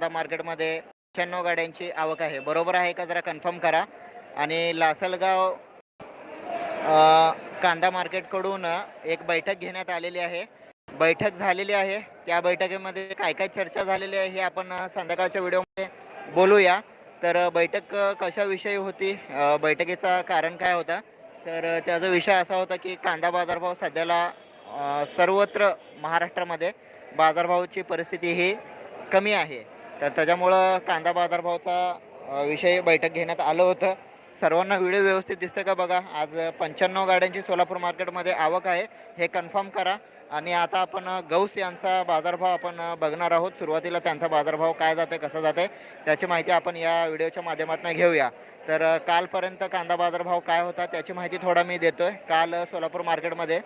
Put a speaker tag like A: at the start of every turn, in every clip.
A: कांदा मार्केटमध्ये शहाण्णव गाड्यांची आवक आहे. बरोबर आहे का? जरा कन्फर्म करा. आणि लासलगाव कांदा मार्केटकडून एक बैठक घेण्यात आलेली आहे. बैठक झालेली आहे. त्या बैठकीमध्ये काय काय चर्चा झालेली आहे हे आपण संध्याकाळच्या व्हिडिओमध्ये बोलूया. तर बैठक कशाविषयी होती? बैठकीचा कारण काय होता? तर त्याचा विषय असा होता की कांदा बाजारभाव सध्याला सर्वत्र महाराष्ट्रामध्ये बाजारभावाची परिस्थिती ही कमी आहे. तर त्याच्यामुळं कांदा बाजारभावचा विषय बैठक घेण्यात आलं होतं. सर्वांना व्हिडिओ व्यवस्थित दिसतं का बघा? आज पंच्याण्णव गाड्यांची सोलापूर मार्केटमध्ये आवक आहे हे कन्फर्म करा. आणि आता आपण गौस यांचा बाजारभाव आपण बघणार आहोत. सुरुवातीला त्यांचा बाजारभाव काय जाते कसा जाते त्याची माहिती आपण या व्हिडिओच्या माध्यमातून घेऊया. तर कालपर्यंत कांदा बाजारभाव काय होता त्याची माहिती थोडा मी देतोय. काल सोलापूर मार्केटमध्ये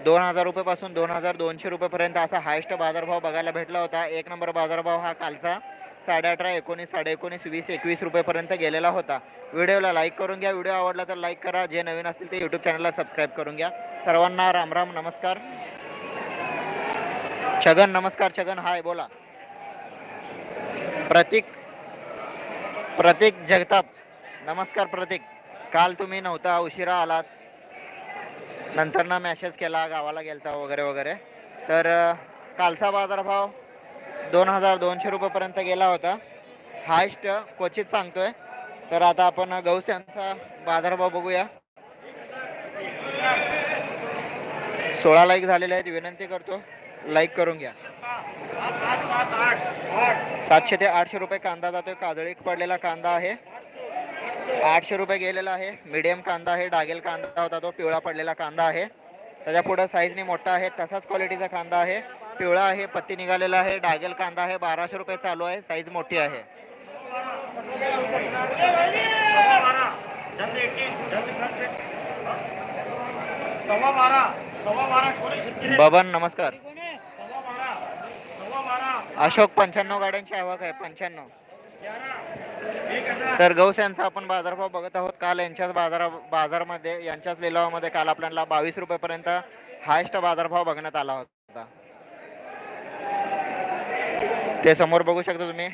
A: दोन हजार रुपयेपासून दोन हजार दोनशे रुपयेपर्यंत असा हायेस्ट बाजारभाव बघायला भेटला होता. एक नंबर बाजारभाव हा कालचा साडे अठरा एकोणीस साडे एकोणीस वीस एकवीस रुपयेपर्यंत गेलेला होता. व्हिडिओला लाईक करून घ्या. व्हिडिओ आवडला तर लाईक करा. जे नवीन असतील ते यूट्यूब चॅनलला सबस्क्राईब करून घ्या. सर्वांना राम राम नमस्कार. छगन नमस्कार छगन. हाय बोला. प्रतीक प्रतीक जगताप. नमस्कार प्रतीक. काल तुम्ही नव्हता उशिरा आलात. नंतर ना मॅसेज केला गावाला गेलता वगैरे वगैरे. तर कालचा बाजारभाव दोन हजार दोनशे रुपयेपर्यंत गेला होता. हायस्ट क्वचित सांगतोय. तर आता आपण गौस यांचा बाजारभाव बघूया. सोळा लाईक झालेले आहेत. विनंती करतो लाईक करून घ्या. सातशे ते आठशे रुपये कांदा जातोय. काजळीक पडलेला कांदा आहे. आठशे रुपये गेलेला आहे. मीडियम कांदा आहे डागेल कांदा होता तो पिवळा पडलेला कांदा आहे. त्याच्या पुढं साईजने मोठा आहे तसाच क्वालिटीचा कांदा आहे. पिवळा आहे पत्ती निघालेला आहे डागेल कांदा आहे बाराशे रुपये चालू आहे साईज मोठी आहे. बबन नमस्कार. अशोक पंच्याण्णव गाड्यांची आवक आहे पंच्याण्णव. तर गौस यांचा आपण बाजारभाव बघत आहोत. काल यांच्याच बाजारा बाजारमध्ये यांच्याच लिलावामध्ये काल आपल्याला बावीस रुपयेपर्यंत हायस्ट बाजारभाव बघण्यात आला होता. ते समोर बघू शकता तुम्ही.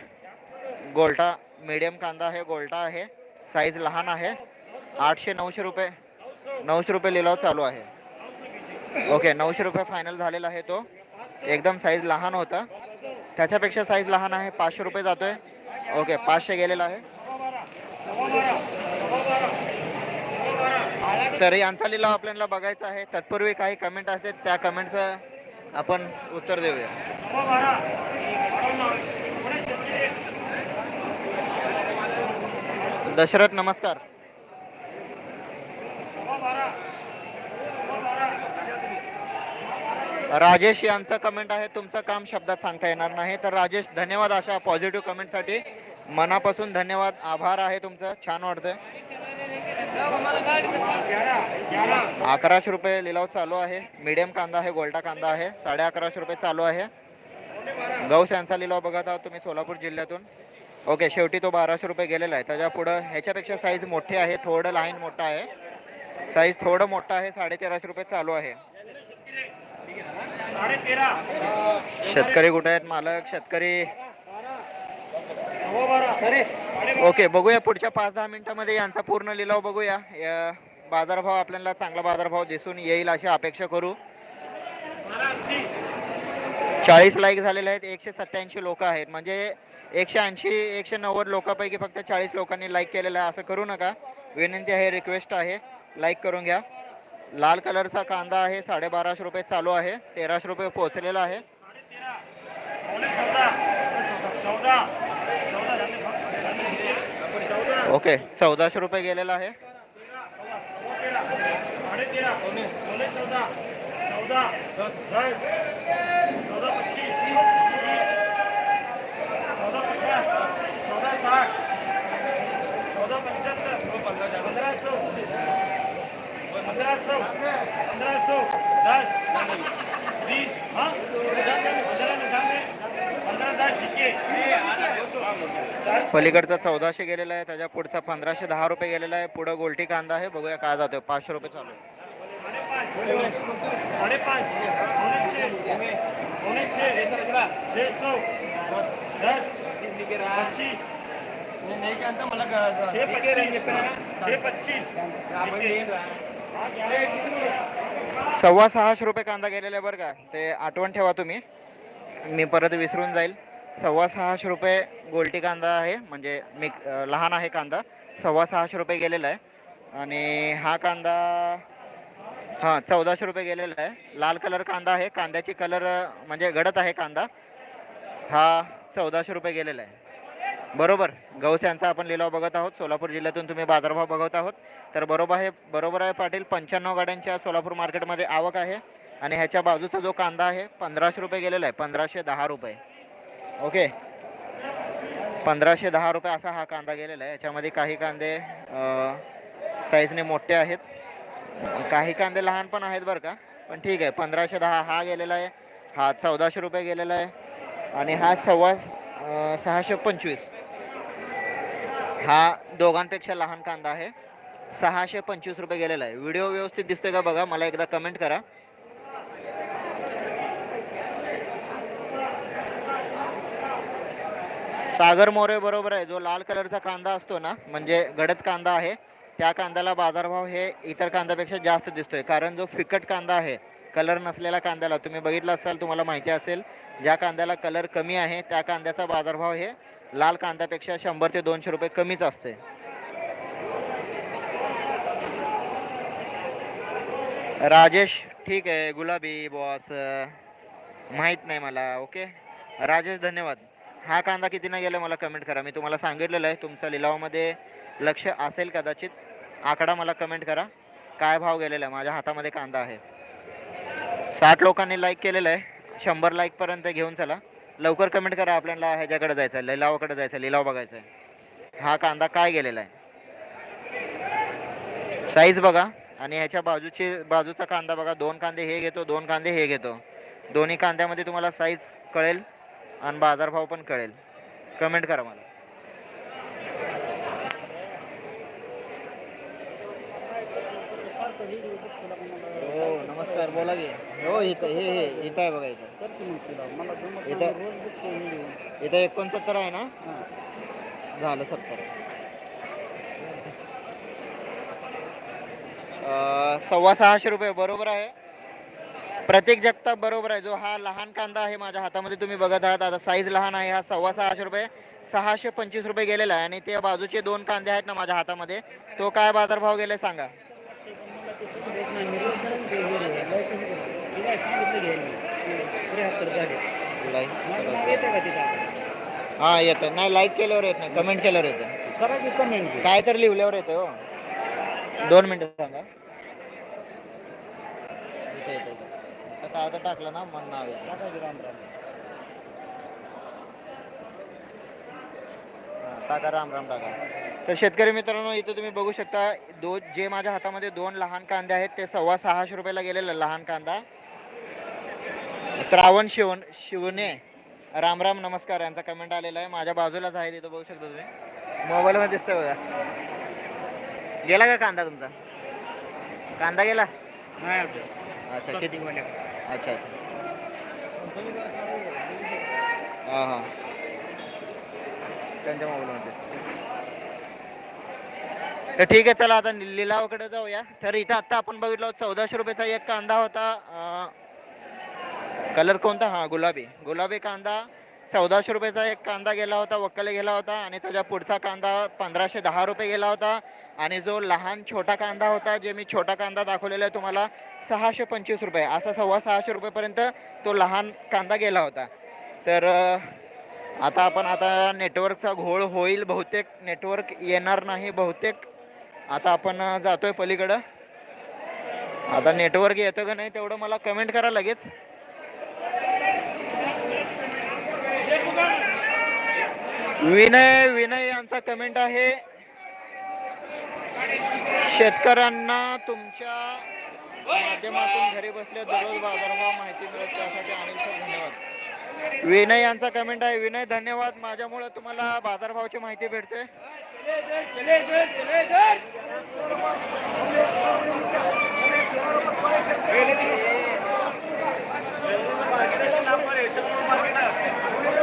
A: गोल्टा मीडियम कांदा आहे गोल्टा आहे. साईज लहान आहे. आठशे नऊशे रुपये नऊशे रुपये लिलाव चालू आहे. ओके नऊशे रुपये फायनल झालेला आहे तो. एकदम साईज लहान होता. त्याच्यापेक्षा साईज लहान आहे. पाचशे रुपये जातोय. ओके पाचशे गेलेला आहे. तर यांचा लिलाव आपल्याला बघायचा आहे. तत्पूर्वी काही कमेंट असते त्या कमेंटचं आपण उत्तर देऊया. दशरथ नमस्कार
B: सव्वा बारा सव्वा बारा
A: राजेश यांचं कमेंट आहे. तुमचं काम शब्दात सांगता येणार नाही. तर राजेश धन्यवाद अशा पॉझिटिव्ह कमेंटसाठी मनापासून धन्यवाद. आभार आहे तुमचं. छान वाटतंय. अकराशे रुपये लिलाव चालू आहे. मीडियम कांदा आहे गोल्टा कांदा आहे. साडे अकराशे रुपये चालू आहे. गौस यांचा लिलाव बघत आहात तुम्ही सोलापूर जिल्ह्यातून. ओके शेवटी तो बाराशे रुपये गेलेला आहे. त्याच्या पुढं ह्याच्यापेक्षा साईज मोठी आहे. थोडं लाईन मोठा आहे. साईज थोडं मोठं आहे. साडे तेराशे रुपये चालू आहे. शेतकरी कुठे आहेत मालक? शेतकरी. ओके बघूया पुढच्या पाच दहा मिनिटामध्ये यांचा पूर्ण लिलाव बघूया. या बाजारभाव आपल्याला चांगला बाजारभाव दिसून येईल अशी अपेक्षा करू. चाळीस लाईक झालेले आहेत एकशे सत्याऐंशी लोक आहेत. म्हणजे एकशे ऐंशी एकशे नव्वद लोकांपैकी फक्त चाळीस लोकांनी लाईक केलेलं आहे. असं करू नका. विनंती आहे रिक्वेस्ट आहे. लाईक करून घ्या. लाल कलरचा कांदा आहे साडेबाराशे रुपये चालू आहे तेराशे रुपये पोहोचलेला आहे.
B: चौदा
A: ओके चौदाशे रुपये गेलेला आहे.
B: चौदा पंच्याहत्तर पंधरा पंधरा सौ सौ दस वीस हाँ
A: पलीकडचा चौदाशे गेलेला आहे त्याच्या पुढचा पंधराशे दहा रुपये गेलेला आहे पुढं गोलटी कांदा आहे बघूया काय जातोय पाचशे रुपये चालू आहे
B: पच्चीस छः पच्चीस छः पच्चीस
A: सव्वा सहाशे रुपये कांदा गेलेला आहे बरं का. ते आठवण ठेवा तुम्ही. मी परत विसरून जाईल. सव्वा सहाशे रुपये गोलटी कांदा आहे. म्हणजे मी लहान आहे कांदा. सव्वा सहाशे रुपये गेलेला आहे. आणि हा कांदा हां चौदाशे रुपये गेलेला आहे. लाल कलर कांदा आहे. कांद्याची कलर म्हणजे गडत आहे कांदा. हा चौदाशे रुपये गेलेला आहे. बरोबर. गौस यांचा आपण लिलाव बघत आहोत. सोलापूर जिल्ह्यातून तुम्ही बाजारभाव बघत आहोत. तर बरोबर आहे बरोबर आहे पाटील पंच्याण्णव गाड्यांच्या सोलापूर मार्केटमध्ये आवक आहे आणि ह्याच्या बाजूचा जो कांदा आहे पंधराशे रुपये गेलेला आहे पंधराशे दहा रुपये. ओके. पंधराशे दहा रुपये असा हा कांदा गेलेला आहे. याच्यामध्ये काही कांदे साईजने मोठे आहेत. काही कांदे लहान पण आहेत बरं का. पण ठीक आहे पंधराशे दहा हा गेलेला आहे. हा चौदाशे रुपये गेलेला आहे. आणि हा सव्वा सहाशे पंचवीस. हा दोघांपेक्षा लहान कांदा आहे. सहाशे पंचवीस रुपये गेलेला आहे. व्हिडिओ व्यवस्थित दिसतोय का बघा? मला एकदा कमेंट करा. सागर मोरे बरोबर आहे. जो लाल कलरचा कांदा असतो ना म्हणजे गडद कांदा आहे त्या कांद्याला बाजारभाव हे इतर कांद्यापेक्षा जास्त दिसतोय. कारण जो फिकट कांदा आहे कलर नसलेल्या कांद्याला तुम्ही बघितला असाल तुम्हाला माहिती असेल ज्या कांद्याला कलर कमी आहे त्या कांद्याचा बाजारभाव हे लाल कांद्यापेक्षा शंभर ते दोनशे रुपये कमीच असते. राजेश ठीक आहे गुलाबी बॉस माहीत नाही मला ओके राजेश धन्यवाद. हा कांदा कितीनं गेला मला कमेंट करा. मी तुम्हाला सांगितलेलं आहे तुमचा लिलावामध्ये लक्ष असेल कदाचित. आकडा मला कमेंट करा. काय भाव गेलेला आहे? माझ्या हातामध्ये कांदा आहे. साठ लोकांनी लाईक केलेलं आहे. शंभर लाईकपर्यंत घेऊन चला. लवकर कमेंट करा आपल्याला ह्याच्याकडे जायचं आहे लिलावाकडे जायचं आहे लिलाव बघायचा आहे हा कांदा काय गेलेला आहे? साईज बघा आणि ह्याच्या बाजूचे बाजूचा कांदा बघा. दोन कांदे हे घेतो दोन कांदे हे घेतो. दोन्ही कांद्यामध्ये तुम्हाला साईज कळेल आणि बाजारभाव पण कळेल. कमेंट करा मला. हो नमस्कार बोला की. हो इथं हे हे इथं आहे बघा इथं. इथं इथं एकोणसत्तर आहे ना? झालं सत्तर. अं, सव्वा सहाशे रुपये बरोबर आहे. प्रत्येक जगताप बरोबर आहे. जो हा लहान कांदा आहे माझ्या हातामध्ये तुम्ही बघत आहात. आता साईज लहान आहे हा सव्वा सहाशे रुपये सहाशे पंचवीस रुपये गेलेला आहे. आणि ते बाजूचे दोन कांदे आहेत ना माझ्या हातामध्ये तो काय बाजारभाव गेले सांगा. हा येतं नाही लाईक केल्यावर येत नाही. कमेंट केल्यावर येतं काय तर लिहिल्यावर येतं हो. दोन मिनिटं सांगा इथं येतं काय तर टाकलं ना मग नाव येतं टाका राम राम टाका. तर शेतकरी मित्रांनो इथं तुम्ही बघू शकता दो जे माझ्या हातामध्ये दोन लहान कांदे आहेत ते सव्वा सहाशे रुपयाला गेलेलं लहान कांदा. श्रावण शिवन शिवने राम राम नमस्कार. यांचा कमेंट आलेला आहे. माझ्या बाजूलाच आहे तिथं बघू शकता तुम्ही. मोबाईलमध्ये दिसतंय बघा. गेला का कांदा तुमचा? कांदा गेला? अच्छा किती अच्छा अच्छा. हां हां. त्यांच्या मोबाईलमध्ये. तर ठीक आहे चला आता लिलावाकडे जाऊया. तर इथं आत्ता आपण बघितलं चौदाशे रुपयाचा एक कांदा होता. कलर कोणता? हा गुलाबी. गुलाबी कांदा चौदाशे रुपयाचा एक कांदा गेला होता वक्कल गेला होता आणि त्याच्या पुढचा कांदा पंधराशे दहा रुपये गेला होता आणि जो लहान छोटा कांदा होता जे मी छोटा कांदा दाखवलेला आहे तुम्हाला सहाशे पंचवीस रुपये असा सव्वा सहाशे रुपयेपर्यंत तो लहान कांदा गेला होता. तर आता आपण आता नेटवर्कचा घोळ होईल बहुतेक नेटवर्क येणार नाही बहुतेक. आता आपण जातोय पलीकडं. आता नेटवर्क येतं का नाही तेवढं मला कमेंट करा लगेच. विनय विनय यांचा कमेंट आहे. शेतकऱ्यांना तुमच्या माध्यमातून घरी बसल्या दररोज बाजारभाव माहिती मिळत त्यासाठी अनिल धन्यवाद. विनय यांचा कमेंट आहे. विनय धन्यवाद. माझ्यामुळे तुम्हाला बाजारभावाची माहिती भेटते.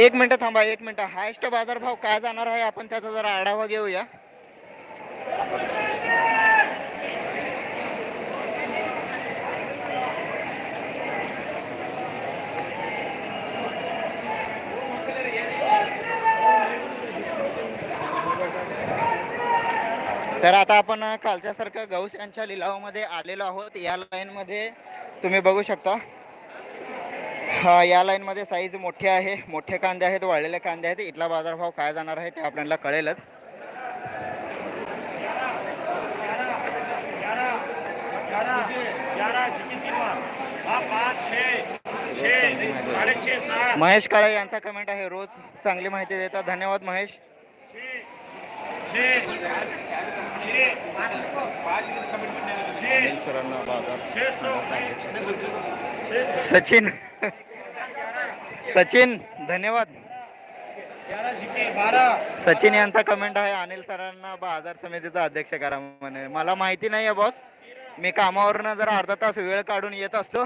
A: एक मिनटं थांबा एक मिनटं. हायस्ट बाजारभाव काय जाणार आहे? आपण त्याचा जरा आढावा घेऊया. तर आता आपण कालच्यासारखं गौस यांच्या लिलावामध्ये आलेलो आहोत. या लाईनमध्ये तुम्ही बघू शकता. हा या लाईनमध्ये साईज मोठी आहे. मोठे कांदे आहेत वाळलेले कांदे आहेत. इथला बाजारभाव काय जाणार आहे ते आपल्याला कळेलच. महेश काळे यांचा कमेंट आहे. रोज चांगली माहिती देतात. धन्यवाद महेश. सचिन सचिन धन्यवाद. सचिन यांचा कमेंट आहे अनिल सरांना बाजार समितीचा अध्यक्ष करा म्हणे. मला माहिती नाही आहे बॉस मी कामावरनं जर अर्धा तास वेळ काढून येत असतो.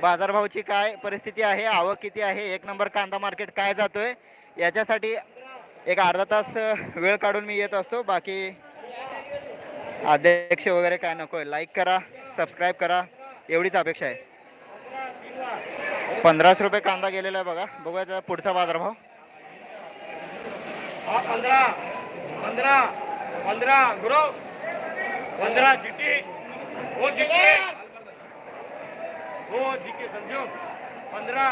A: बाजारभावाची काय परिस्थिती आहे आवक किती आहे एक नंबर कांदा मार्केट काय जातोय याच्यासाठी एक अर्धा तास वेळ काढून मी येत असतो. बाकी अध्यक्ष वगैरे काय नको आहे. लाईक करा सबस्क्राईब करा. एवढीच अपेक्षा आहे. पंधराशे रुपये कांदा गेलेला आहे बघा. बघूया त्याचा पुढचा बाजारभाव
B: हा गुरु. जीके समझो पंद्रह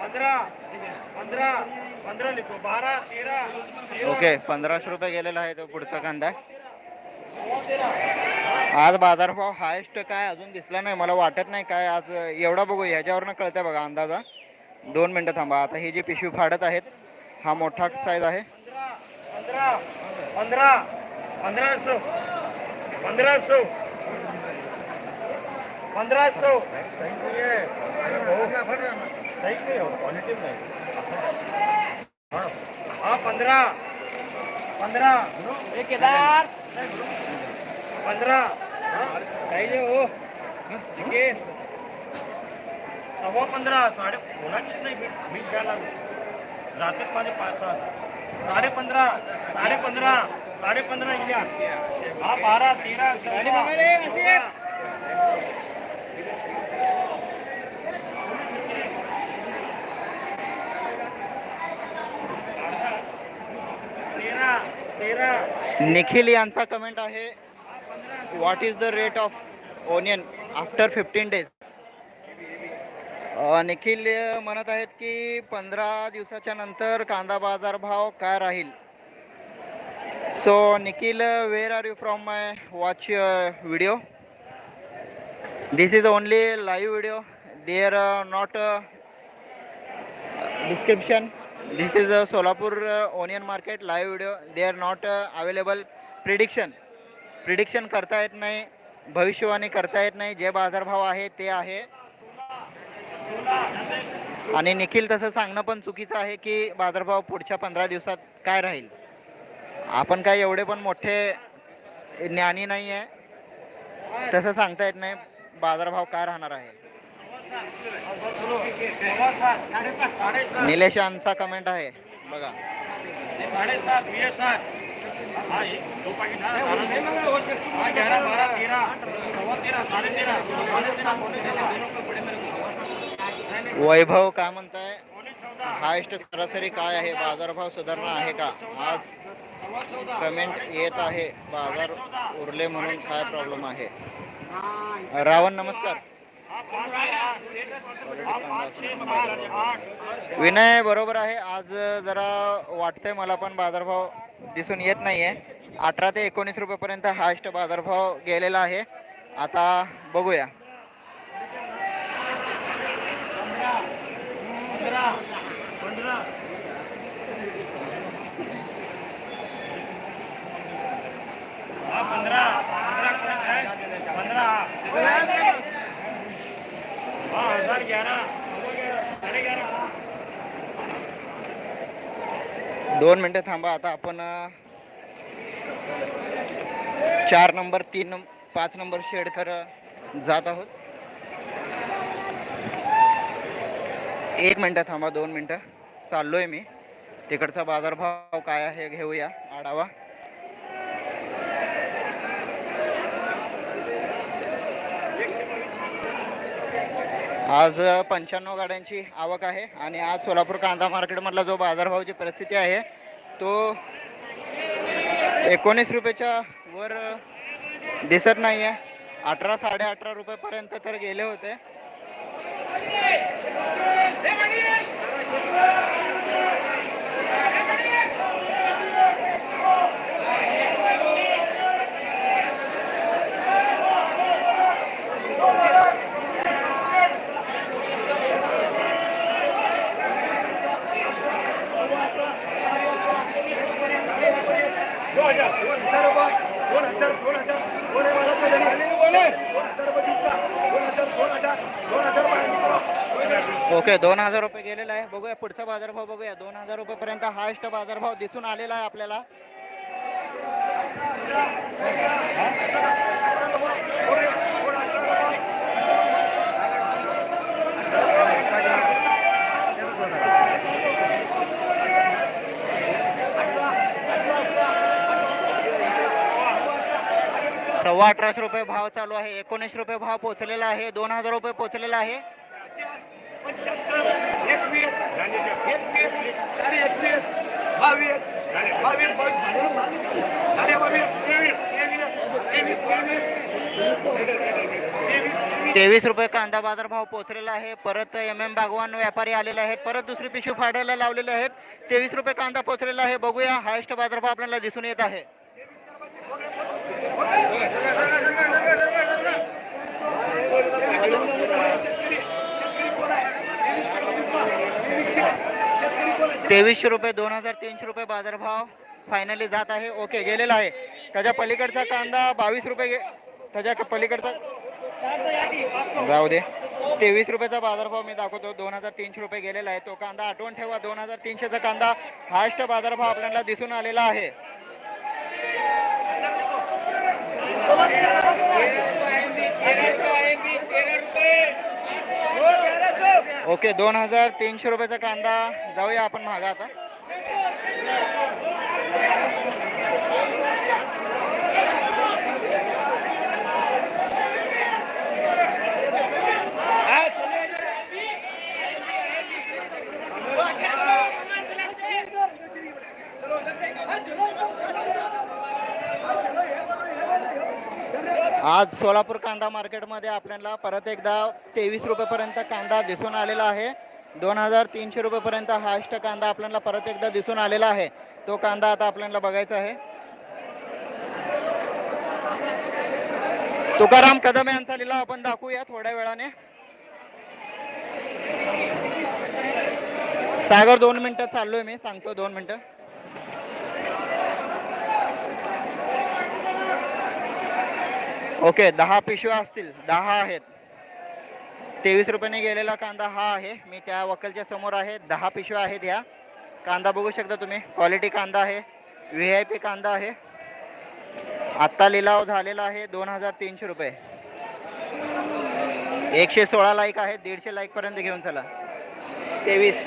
B: पंद्रह पंद्रह पंद्रह लिखो. बारह तेरह तेरह
A: ओके पंधराशे रुपये गेलेला आहे तो पुढचा कांदा.
B: तेरह
A: आज बाजारभाव हायेस्ट काय अजून दिसला नाही मला वाटत नाही काय आज एवढा बघू ह्याच्यावरनं कळतंय बघा अंदाजा दोन मिनटं थांबा आता ही जी पिशवी फाडत आहेत हा मोठा साईज आहे
B: पंधरा पंधरा पंद्रह पंधरा पंद्रह केदार पंधरा. पाहिजे हो. ठीक आहे. सव्वा पंधरा साडे कोणाचीच नाही मी मी घ्यायला लागलो. जातात माझे पाच सहा. साडे पंधरा साडे पंधरा साडे पंधरा इंडिया हा बारा तेरा चौदा, तेरा तेरा.
A: निखिल यांचा कमेंट आहे. What is the rate of onion after fifteen days Nikhil म्हणत आहेत की पंधरा दिवसाच्या नंतर कांदा बाजार भाव काय राहील? So Nikhil where are you from my watch video this is only live video there not description this is Solapur onion market live video they are not available prediction prediction करता येत नाही भविष्यवाणी करता येत नाही जे बाजारभाव आहे ते आहे. आणि निखिल तसं सांगणं पण चुकीचं आहे की बाजारभाव पुढच्या पंधरा दिवसात काय राहील? आपण काय एवढे पण मोठे ज्ञानी नाही आहे. तसं सांगता येत नाही बाजारभाव काय राहणार आहे? निलेशांचा कमेंट आहे बघा.
B: ग्यारह बारह तेरह तेरह तेरह तेरह पौने तेरह दोनों मेरे को
A: वैभव काय म्हणताय? हायस्ट सरासरी काय आहे? बाजारभाव सुधारणा आहे का? आज कमेंट येत आहे. बाजार उरले म्हणून काय प्रॉब्लेम आहे? रावण नमस्कार. विनय बरोबर आहे. आज जरा वाटतंय मला पण बाजारभाव दिसून येत नाही आहे अठरा ते एकोणीस रुपयेपर्यंत हायस्ट बाजारभाव गेलेला आहे. आता बघूया. दोन मिनटं थांबा आता आपण चार नंबर तीन नंबर पाच नंबर शेड कर जात आहोत. एक मिनटं थांबा दोन मिनटं. चाललोय मी. तिकडचा बाजारभाव काय आहे घेऊया आढावा. आज पंच्याण्णव गाड्यांची आवक आहे आणि आज सोलापूर कांदा मार्केटमधला जो बाजारभावाची परिस्थिती आहे तो एकोणीस रुपयाच्या वर दिसत नाही आहे अठरा साडे अठरा रुपयेपर्यंत तर गेले होते. ओके दोन हजार रुपये गेलेला आहे. बघूया पुढचा बाजारभाव बघूया. दोन हजार रुपयेपर्यंत हायस्ट बाजारभाव दिसून आलेला आहे आपल्याला. सव्वा अठराशे रुपये भाव चालू आहे. एकोणीस रुपये भाव पोहोचलेला आहे. दोन हजार रुपये पोहोचलेला आहे.
C: तेवीस तेवीस
A: रुपये कांदा बाजार भाव पोहोचलेला आहे. परत एम एम बागवान व्यापारी आलेले आहेत. परत दुसरी पिशवी फाडायला लावलेले आहेत. तेवीस रुपये कांदा पोहोचलेला आहे. बघूया हायस्ट बाजारभाव आपल्याला दिसून येत आहे. तेवीसशे रुपये दोन हजार तीनशे रुपये बाजारभाव फायनली जात आहे. ओके गेलेला आहे. त्याच्या पलीकडचा कांदा बावीस रुपये त्याच्या पलीकडचा जाऊ दे. तेवीस रुपयाचा बाजारभाव मी दाखवतो. दोन हजार तीनशे रुपये गेलेला आहे. तो कांदा आठवण ठेवा. दोन हजार तीनशेचा कांदा हायस्ट बाजारभाव आपल्याला दिसून आलेला आहे. ओके दोन हजार तीनशे रुपयाचा कांदा जाऊया आपण महागा आता. आज सोलापूर कांदा मार्केटमध्ये आपल्याला परत एकदा तेवीस रुपयेपर्यंत कांदा दिसून आलेला आहे. दोन हजार तीनशे रुपयेपर्यंत हायस्ट कांदा आपल्याला परत एकदा दिसून आलेला आहे. तो कांदा आता आपल्याला बघायचा आहे. तुकाराम कदम यांचा लिलाव आपण दाखवूया थोड्या वेळाने. सागर दोन मिनिटं चाललोय मी सांगतो दोन मिनिटं. ओके दहा पिशव्या असतील. दहा आहेत. तेवीस रुपयाने गेलेला कांदा हा आहे. मी त्या वकलच्या समोर आहे. दहा पिशव्या आहेत ह्या. कांदा बघू शकता तुम्ही. क्वालिटी कांदा आहे. व्ही आय पी कांदा आहे. आत्ता लिलाव झालेला आहे दोन हजार तीनशे रुपये. एकशे सोळा लाईक आहे दीडशे लाईकपर्यंत घेऊन चला. तेवीस.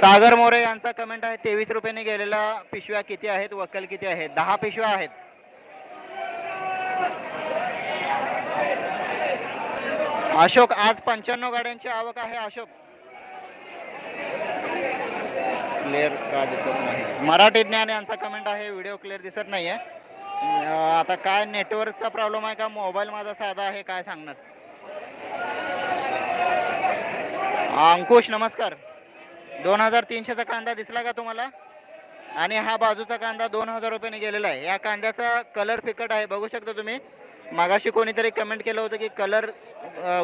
A: सागर मोरे यांचा कमेंट आहे तेवीस रुपयाने गेलेला पिशव्या किती आहेत वकल किती आहेत? दहा पिशव्या आहेत. अशोक आज पंच्याण्णव गाड्यांची आवक आहे अशोक. क्लिअर का दिसत नाही? मराठी ज्ञान यांचा कमेंट आहे व्हिडिओ क्लिअर दिसत नाही आहे आता काय नेटवर्कचा प्रॉब्लेम आहे का? मोबाईल माझा साधा आहे काय सांगणार? अंकुश नमस्कार. दोन हजार तीनशेचा कांदा दिसला का तुम्हाला? आणि हा बाजूचा कांदा दोन हजार रुपयाने गेलेला आहे. या कांद्याचा कलर फिकट आहे. बघू शकता तुम्ही. मागाशी कोणीतरी कमेंट केलं होतं की कलर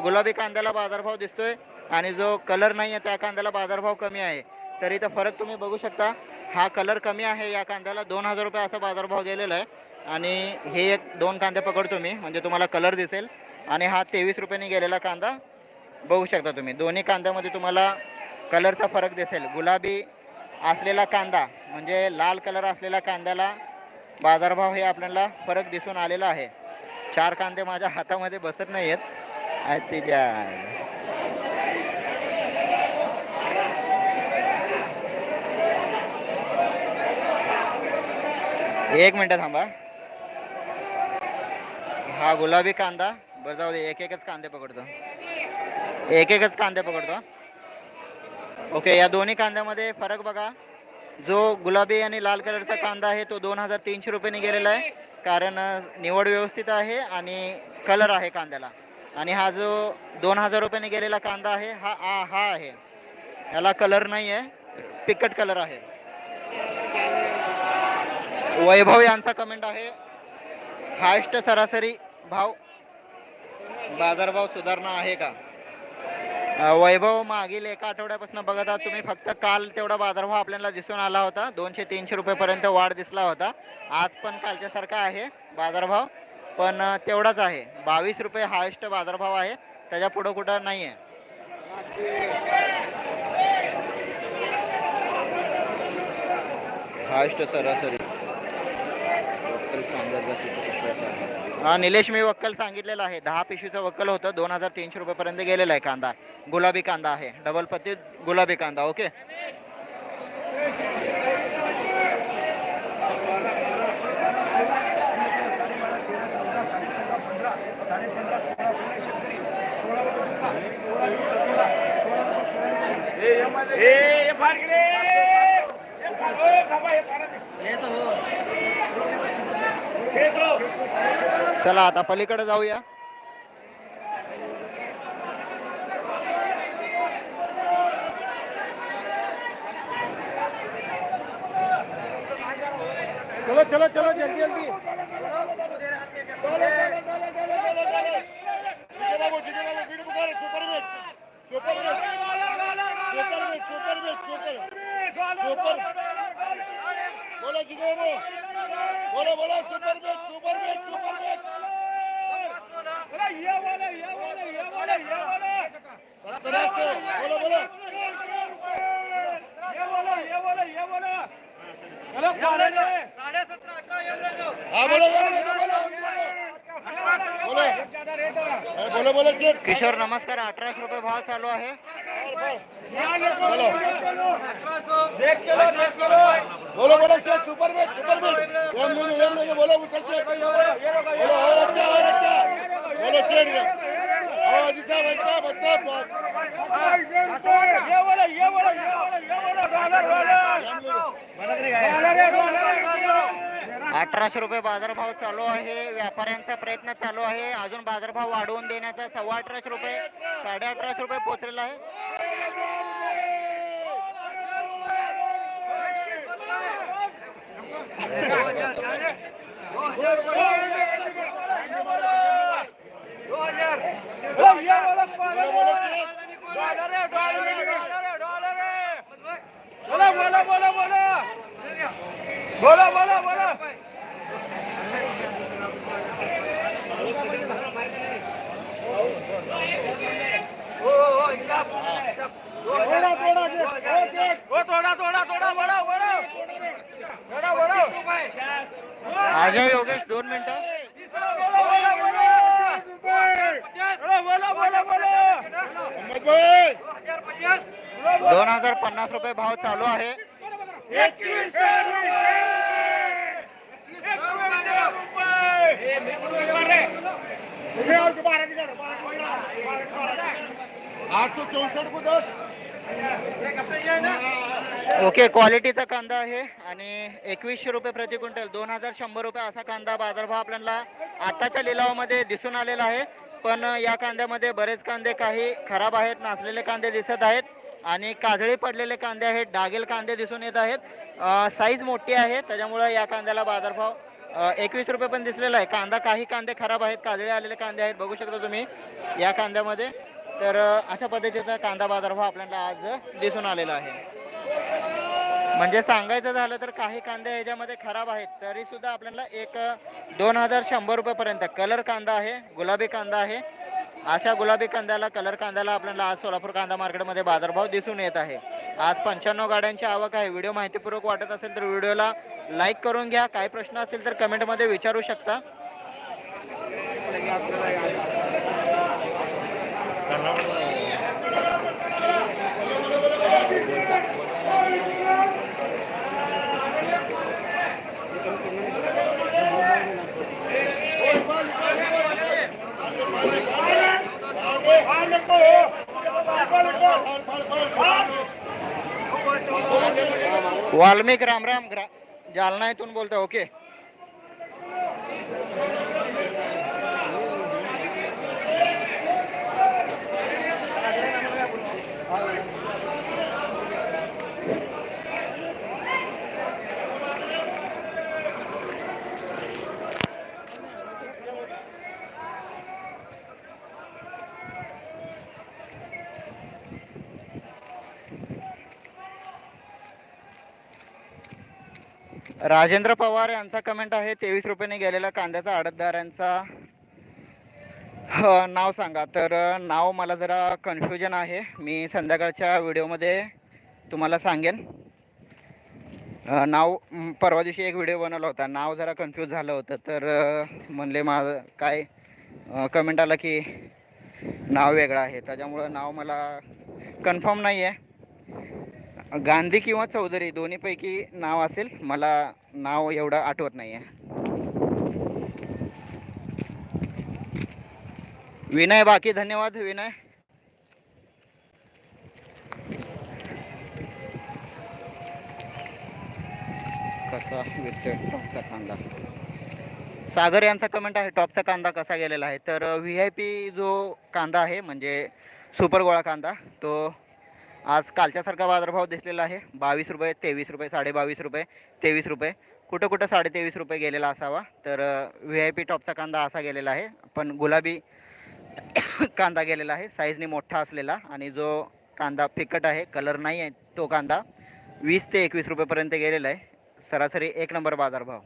A: गुलाबी कांद्याला बाजारभाव दिसतोय आणि जो कलर नाही आहे त्या कांद्याला बाजारभाव कमी आहे. तर इथं फरक तुम्ही बघू शकता. हा कलर कमी आहे या कांद्याला. दोन हजार रुपये असा बाजारभाव गेलेला आहे. आणि हे एक दोन कांदे पकडतो मी म्हणजे तुम्हाला कलर दिसेल. आणि हा तेवीस रुपयाने गेलेला कांदा. बघू शकता तुम्ही. दोन्ही कांद्यामध्ये तुम्हाला कलरचा फरक दिसेल. गुलाबी असलेला कांदा म्हणजे लाल कलर असलेला कांद्याला बाजारभाव हे आपल्याला फरक दिसून आलेला आहे. चार कांदे माझ्या हातामध्ये बसत नाही आहेत तिच्या एक मिनटं थांबा. हा गुलाबी कांदा बरं जाऊ दे एक एकच कांदे पकडतो. एक एकच कांदे पकडतो. ओके या दोन्ही कांद्यामध्ये फरक बघा. जो गुलाबी आणि लाल कलरचा कांदा आहे तो दोन हजार तीनशे रुपयाने गेलेला आहे. कारण निवड व्यवस्थित आहे आणि कलर आहे कांद्याला. आणि हा जो दोन हजार रुपयाने गेलेला कांदा आहे हा आ हा आहे. याला कलर नाही आहे पिकट कलर आहे. वैभव यांचा कमेंट आहे. हायस्ट सरासरी भाव बाजारभाव सुधारणा आहे का? वैभव मागील एका आठवड्यापासून बघत आहात तुम्ही फक्त काल तेवढा बाजारभाव आपल्याला दिसून आला होता. दोनशे तीनशे रुपयेपर्यंत वाढ दिसला होता. आज पण कालच्यासारखा आहे बाजारभाव पण तेवढाच आहे. बावीस रुपये हायस्ट बाजारभाव आहे. त्याच्या पुढं कुठं नाही आहे हायस्ट सरासरी सांगत हा निलेश मी वक्कल सांगितलेलं आहे. दहा पिशवीचं वक्कल होतं. दोन हजार तीनशे रुपयेपर्यंत गेलेला आहे कांदा. गुलाबी कांदा आहे. डबल पत्ती गुलाबी कांदा. ओके
C: ए, ए, फार गेले शेतकरी सोळा रुपये विका. सोळा विका सोळा सोळा रुपये सोळा रुपये
B: ए हे फार गेले हे फार ओ, थांबा, हे फार- हे जो.
A: चला आता पलीकडे जाऊया
C: चलो चलो चलो जल्दी जल्दी सुपर सुपर सुपर सुपर बोलो बोलो super bet super bet super bet
B: बोला, ये बोला, ये बोला, ये बोला, ये बोला.
C: सत्तर अस्सी बोलो बोलो.
B: ये बोला, ये बोला, ये बोला. चलो, पारे दे.
C: हाँ बोलो बोलो. बोलो. बोलो.
B: ज्यादा रेट.
C: अरे बोलो बोलो शेठ
A: किशोर नमस्कार. अठराशे रुपये भाव चालू आहे.
C: बोलो
B: देख के लो, देख के लो.
C: बोलो बोलो शेठ सुपर बेट सुपर बेट एम लोगे एम लोगे बोलो उछल शेठ बोलो और अच्छा और अच्छा बोलो शेठ आओ जी साहब अच्छा अच्छा बस
B: ये बोला, ये बोला, ये बोला, ये बोला, डॉलर, डॉलर.
C: एम लोगे
B: डॉलर है, डॉलर है.
A: अठराशे रुपये बाजारभाव चालू आहे. व्यापाऱ्यांचा प्रयत्न चालू आहे. अजून बाजारभाव वाढवून देण्याचा सव्वा अठराशे रुपये साडे अठराशे रुपये पोचलेला आहे
B: ओ, ये बोला, डॉलर है. डॉलर है, डॉलर है, डॉलर है, डॉलर है. बोलो, बोलो, बोलो, बोलो. बोलो, बोलो, बोलो. वो थोड़ा थोड़ा थोड़ा बढ़ो बढ़ो थोड़ा बढ़ो
A: अजय योगेश दोन मिनिटं
B: बोलो बोलो बोलो
C: मोहम्मद भाई
A: दोन हजार पन्नास रुपये भाव चालू आहे
B: एकवीस
C: आठ सौ चौसठ को दस
A: ओके क्वालिटीचा कांदा आहे आणि एकवीसशे रुपये प्रति क्विंटल दोन हजार शंभर रुपये असा कांदा बाजारभाव आपल्याला आताच्या लिलावामध्ये दिसून आलेला आहे. पण या कांद्यामध्ये बरेच कांदे काही खराब आहेत नासलेले कांदे दिसत आहेत आणि काजळी पडलेले कांदे आहेत डागेल कांदे दिसून येत आहेत. साईज मोठी आहे त्याच्यामुळं या कांद्याला बाजारभाव एकवीस रुपये पण दिसलेला आहे. कांदा काही कांदे खराब आहेत काजळे आलेले कांदे आहेत बघू शकता तुम्ही या कांद्यामध्ये. तर अशा पद्धतीचा कांदा बाजारभाव आपल्याला आज दिसून आलेला आहे. म्हणजे सांगायचं झालं तर काही कांदे ह्याच्यामध्ये खराब आहेत तरी सुद्धा आपल्याला एक दोन हजार शंभर रुपयेपर्यंत कलर कांदा आहे गुलाबी कांदा आहे. अशा गुलाबी कांद्याला कलर कांद्याला आपल्याला आज सोलापूर कांदा मार्केटमध्ये बाजारभाव दिसून येत आहे. आज पंच्याण्णव गाड्यांची आवक आहे. व्हिडिओ माहितीपूर्वक वाटत असेल तर व्हिडिओला लाईक करून घ्या. काही प्रश्न असेल तर कमेंटमध्ये विचारू शकता. वाल्मिक रामराम ग्रा जालना इथून बोलतो ओके. राजेंद्र पवार यांचा कमेंट आहे तेवीस रुपयाने गेलेला कांद्याचा आडतदारांचा. नाव सांगा. तर नाव मला जरा कन्फ्युजन आहे. मी संध्याकाळच्या व्हिडिओमध्ये तुम्हाला सांगेन. नाव परवा दिवशी एक व्हिडिओ बनवला होता. नाव जरा कन्फ्यूज झालं होतं. तर म्हणले माझं काय कमेंट आला की नाव वेगळं आहे. त्याच्यामुळं नाव मला कन्फर्म नाही आहे गांधी किंवा चौधरी दोन्हीपैकी नाव असेल मला नाव एवढं आठवत नाही आहे विनय बाकी धन्यवाद विनय. कसा विकतोय टॉपचा कांदा? सागर यांचा कमेंट आहे टॉपचा कांदा कसा गेलेला आहे? तर व्ही आय पी जो कांदा आहे म्हणजे सुपर गोळा कांदा तो आज कालच्यासारखा बाजारभाव दिसलेला आहे. बावीस रुपये तेवीस रुपये साडेबावीस रुपये तेवीस रुपये. कुठं कुठं साडेतेवीस रुपये गेलेला असावा. तर व्ही आय पी टॉपचा कांदा असा गेलेला आहे. पण गुलाबी कांदा गेलेला आहे. साईजने मोठा असलेला आणि जो कांदा फिकट आहे कलर नाही आहे तो कांदा वीस ते एकवीस रुपयेपर्यंत गेलेला आहे. सरासरी एक नंबर बाजारभाव.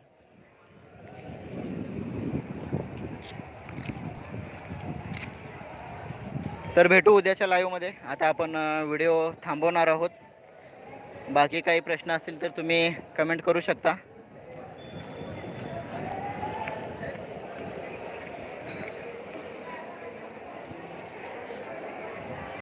A: तर भेटू उद्याच्या लाईव्हमध्ये आता आपण व्हिडिओ थांबवणार आहोत. बाकी काही प्रश्न असतील तर तुम्ही कमेंट करू शकता.